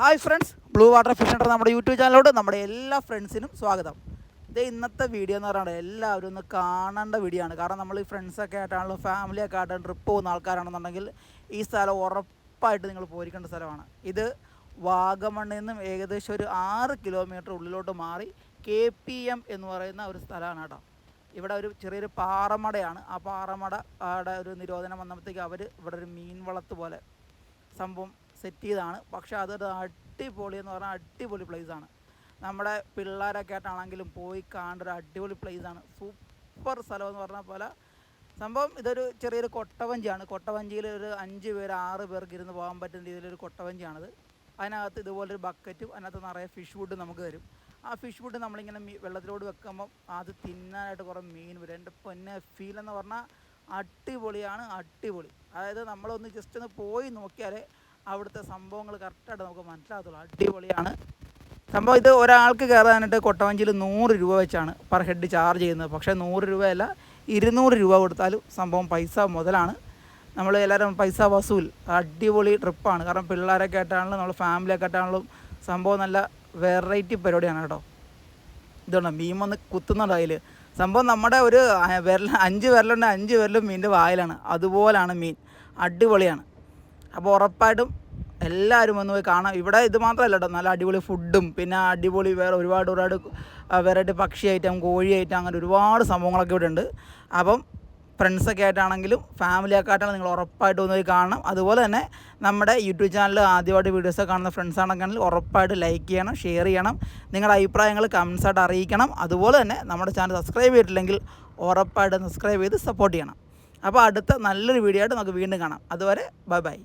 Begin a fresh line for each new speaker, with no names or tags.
Hi friends blue water fish centre നമ്മുടെ YouTube ചാനലോട് നമ്മുടെ എല്ലാ ഫ്രണ്ട്സിനും സ്വാഗതം. ഇത് ഇന്നത്തെ വീഡിയോ എന്ന് പറയുന്നത് എല്ലാവരും ഒന്ന് കാണേണ്ട വീഡിയോ ആണ്. കാരണം നമ്മൾ ഈ ഫ്രണ്ട്സൊക്കെ ആയിട്ടാണല്ലോ ഫാമിലിയൊക്കെ ആയിട്ടാണ് ട്രിപ്പ് പോകുന്ന ആൾക്കാരാണെന്നുണ്ടെങ്കിൽ ഈ സ്ഥലം ഉറപ്പായിട്ട് നിങ്ങൾ പോയിരിക്കേണ്ട സ്ഥലമാണ്. ഇത് വാഗമണ്ണിൽ നിന്നും ഏകദേശം ഒരു ആറ് കിലോമീറ്റർ ഉള്ളിലോട്ട് മാറി കെ പി എം എന്ന് പറയുന്ന ഒരു സ്ഥലമാണ് കേട്ടോ. ഇവിടെ ഒരു ചെറിയൊരു പാറമടയാണ്. ആ പാറമട ഒരു നിരോധനം വന്നപ്പോഴത്തേക്ക് അവർ ഇവിടെ ഒരു മീൻ വളത്ത് പോലെ സംഭവം സെറ്റ് ചെയ്താണ്. പക്ഷെ അതൊരു അടിപൊളി എന്ന് പറഞ്ഞാൽ അടിപൊളി ആണ്. നമ്മുടെ പിള്ളേരൊക്കെ ആയിട്ടാണെങ്കിലും പോയി കാണേണ്ട ഒരു അടിപൊളി ആണ്. സൂപ്പർ സ്ഥലം എന്ന് പറഞ്ഞ പോലെ സംഭവം ഇതൊരു ചെറിയൊരു കൊട്ടവഞ്ചിയാണ്. കൊട്ടവഞ്ചിയിൽ ഒരു അഞ്ച് പേര് ആറ് പേർക്ക് ഇരുന്ന് പോകാൻ പറ്റുന്ന രീതിയിലൊരു കൊട്ടവഞ്ചിയാണിത്. അതിനകത്ത് ഇതുപോലൊരു ബക്കറ്റും അതിനകത്ത് നിറയെ ഫിഷ് ഫുഡ് നമുക്ക് തരും. ആ ഫിഷ് ഫുഡ് നമ്മളിങ്ങനെ മീ വെള്ളത്തിലോട് വെക്കുമ്പം അത് തിന്നാനായിട്ട് കുറേ മീൻ വരും. എന്റെ പൊന്നെ ഫീൽ എന്ന് പറഞ്ഞാൽ അടിപൊളിയാണ് അടിപൊളി. അതായത് നമ്മളൊന്ന് ജസ്റ്റ് ഒന്ന് പോയി നോക്കിയാലേ അവിടുത്തെ സംഭവങ്ങൾ കറക്റ്റായിട്ട് നമുക്ക് മനസ്സിലാകത്തുള്ളൂ. അടിപൊളിയാണ്. സംഭവം ഇത് ഒരാൾക്ക് കയറാനായിട്ട് കൊട്ടവഞ്ചിയിൽ നൂറ് രൂപ വെച്ചാണ് പെർ ഹെഡ് ചാർജ് ചെയ്യുന്നത്. പക്ഷേ നൂറ് രൂപയല്ല ഇരുന്നൂറ് രൂപ കൊടുത്താലും സംഭവം പൈസ മുതലാണ്. നമ്മൾ എല്ലാവരും പൈസ വസൂൽ. അടിപൊളി ട്രിപ്പാണ് കാരണം പിള്ളേരൊക്കെ ആയിട്ടാണെങ്കിലും നമ്മൾ ഫാമിലിയൊക്കെ ആയിട്ടാണെങ്കിലും സംഭവം നല്ല വെറൈറ്റി പരിപാടിയാണ് കേട്ടോ. ഇതുകൊണ്ട് മീൻ വന്ന് കുത്തുന്നുണ്ട് അതിൽ സംഭവം നമ്മുടെ ഒരു വിരൽ അഞ്ച് വിരലുണ്ട് അഞ്ച് വിരലും മീനിന്റെ വായിലാണ്. അതുപോലാണ് മീൻ. അടിപൊളിയാണ്. അപ്പോൾ ഉറപ്പായിട്ടും എല്ലാവരും വന്ന് പോയി കാണാം. ഇവിടെ ഇത് മാത്രമല്ല നല്ല അടിപൊളി ഫുഡും പിന്നെ അടിപൊളി വേറെ ഒരുപാട് ഒരുപാട് വെറൈറ്റി പക്ഷി ഐറ്റം കോഴി ഐറ്റം അങ്ങനെ ഒരുപാട് സംഭവങ്ങളൊക്കെ ഇവിടെ ഉണ്ട്. അപ്പം ഫ്രണ്ട്സൊക്കെ ആയിട്ടാണെങ്കിലും ഫാമിലിയൊക്കെ ആയിട്ടാണ് നിങ്ങൾ ഉറപ്പായിട്ട് ഒന്ന് പോയി കാണണം. അതുപോലെ തന്നെ നമ്മുടെ യൂട്യൂബ് ചാനൽ ആദ്യമായിട്ട് വീഡിയോസ് കാണുന്ന ഫ്രണ്ട്സ് ആണെങ്കിൽ ഉറപ്പായിട്ട് ലൈക്ക് ചെയ്യണം ഷെയർ ചെയ്യണം. നിങ്ങളുടെ അഭിപ്രായങ്ങൾ കമൻസ് ആയിട്ട് അറിയിക്കണം. അതുപോലെ തന്നെ നമ്മുടെ ചാനൽ സബ്സ്ക്രൈബ് ചെയ്തിട്ടില്ലെങ്കിൽ ഉറപ്പായിട്ട് സബ്സ്ക്രൈബ് ചെയ്ത് സപ്പോർട്ട് ചെയ്യണം. അപ്പോൾ അടുത്ത നല്ലൊരു വീഡിയോ ആയിട്ട് നമുക്ക് വീണ്ടും കാണാം. അതുവരെ ബൈ ബൈ